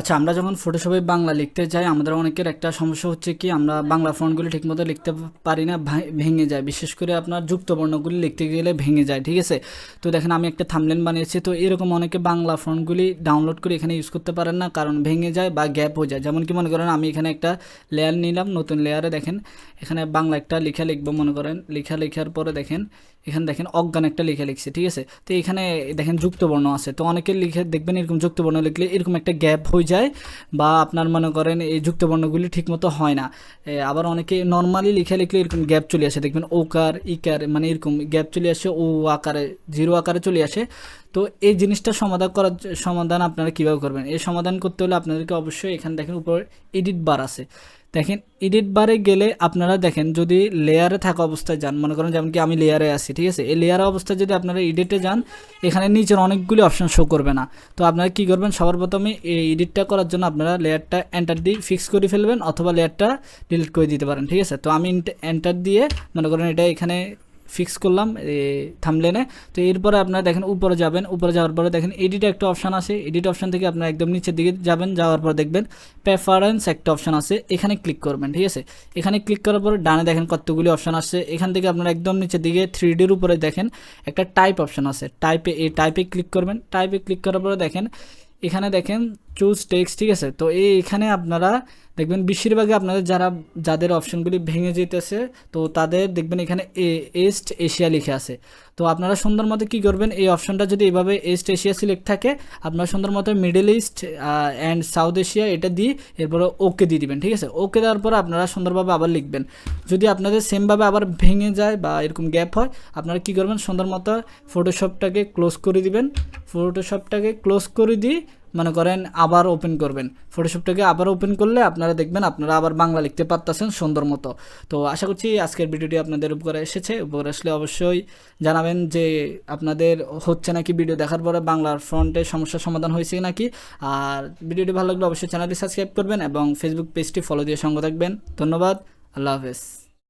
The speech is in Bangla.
আচ্ছা আমরা যখন ফটোশপে বাংলা লিখতে যাই, আমাদের অনেকের একটা সমস্যা হচ্ছে কি, আমরা বাংলা ফন্টগুলি ঠিকমতো লিখতে পারি না, ভেঙে যায়। বিশেষ করে আপনার যুক্ত বর্ণগুলি লিখতে গেলে ভেঙে যায়, ঠিক আছে? তো দেখেন, আমি একটা থামলেন বানিয়েছি, তো এরকম অনেকে বাংলা ফন্টগুলি ডাউনলোড করে এখানে ইউজ করতে পারেন না, কারণ ভেঙে যায় বা গ্যাপ হয়ে যায়। যেমন কি মনে করেন, আমি এখানে একটা লেয়ার নিলাম, নতুন লেয়ারে দেখেন, এখানে বাংলা একটা লেখা লিখব, মনে করেন, লেখা লেখার পরে দেখেন, এখানে দেখেন অজ্ঞান একটা লেখা লিখছে, ঠিক আছে? তো এখানে দেখেন যুক্তবর্ণ আছে, তো অনেকে লিখে, দেখবেন এরকম যুক্তবর্ণ লিখলে এরকম একটা গ্যাপ হয়ে যায় বা আপনার মনে করেন এই যুক্তবর্ণগুলি ঠিকমতো হয় না। আবার অনেকে নর্মালি লিখে লিখলে এরকম গ্যাপ চলে আসে। দেখবেন ওকার, ইকার মানে এরকম গ্যাপ চলে আসে, ও আকারে, জিরো আকারে চলে আসে। তো এই জিনিসটা সমাধান করার সমাধান আপনারা কীভাবে করবেন? এই সমাধান করতে হলে আপনাদেরকে অবশ্যই এখানে দেখেন উপর এডিট বার আছে। দেখেন এডিট বারে গেলে আপনারা দেখেন যদি লেয়ারে থাকা অবস্থায় যান, মনে করেন যেমন কি আমি লেয়ারে আছি, ঠিক আছে? এই লেয়ার অবস্থায় যদি আপনারা এডিটে যান, এখানে নিচের অনেকগুলি অপশন শো করবে না। তো আপনারা কি করবেন? সবার প্রথমে এই এডিটটা করার জন্য আপনারা লেয়ারটা এন্টার দিয়ে ফিক্স করে ফেলবেন অথবা লেয়ারটা ডিলিট করে দিতে পারেন, ঠিক আছে? তো আমি এন্টার দিয়ে মনে করেন এটা এখানে ফিক্স করলাম থামলেনে তো এরপরে আপনারা দেখেন উপরে যাবেন, উপরে যাওয়ার পরে দেখেন এডিট একটা অপশান আছে। এডিট অপশান থেকে আপনারা একদম নিচের দিকে যাবেন, যাওয়ার পর দেখবেন প্রেফারেন্স একটা অপশান আছে, এখানে ক্লিক করবেন, ঠিক আছে? এখানে ক্লিক করার পরে ডানে দেখেন কতগুলি অপশান আসছে এখান থেকে আপনারা একদম নিচের দিকে থ্রি ডির উপরে দেখেন একটা টাইপ অপশান আছে। টাইপে এই টাইপে ক্লিক করবেন। টাইপে ক্লিক করার পরে দেখেন এখানে দেখেন চুজ টেক্সট ঠিক আছে? তো এই এখানে আপনারা দেখবেন, বেশিরভাগই আপনাদের যারা, যাদের অপশনগুলি ভেঙে যেতেছে, তো তাদের দেখবেন এখানে এ এস্ট এশিয়া লিখে আছে। তো আপনারা সুন্দর মতো কী করবেন? এই অপশনটা যদি এভাবে ইস্ট এশিয়া সিলেক্ট থাকে, আপনারা সুন্দর মতো middle east and south Asia এটা দিয়ে এরপরে ওকে দিয়ে দিবেন, ঠিক আছে? ওকে দেওয়ার পর আপনারা সুন্দরভাবে আবার লিখবেন। যদি আপনাদের সেমভাবে আবার ভেঙে যায় বা এরকম গ্যাপ হয়, আপনারা কী করবেন? সুন্দর মতো ফটোশপটাকে ক্লোজ করে দিবেন। ফটোশপটাকে ক্লোজ করে দিয়ে মনে করেন আবার ওপেন করবেন। ফটোশপটাকে আবার ওপেন করলে আপনারা দেখবেন আপনারা আবার বাংলা লিখতে পারতেছেন সুন্দর মতো। তো আশা করছি আজকের ভিডিওটি আপনাদের উপকারে এসেছে। উপকারে আসলে অবশ্যই জানাবেন যে আপনাদের হচ্ছে নাকি ভিডিও দেখার পরে বাংলার ফ্রন্টে সমস্যার সমাধান হয়েছে নাকি। আর ভিডিওটি ভালো লাগলে অবশ্যই চ্যানেলটি সাবস্ক্রাইব করবেন এবং ফেসবুক পেজটি ফলো দিয়ে সঙ্গে থাকবেন। ধন্যবাদ। আল্লাহ হাফেজ।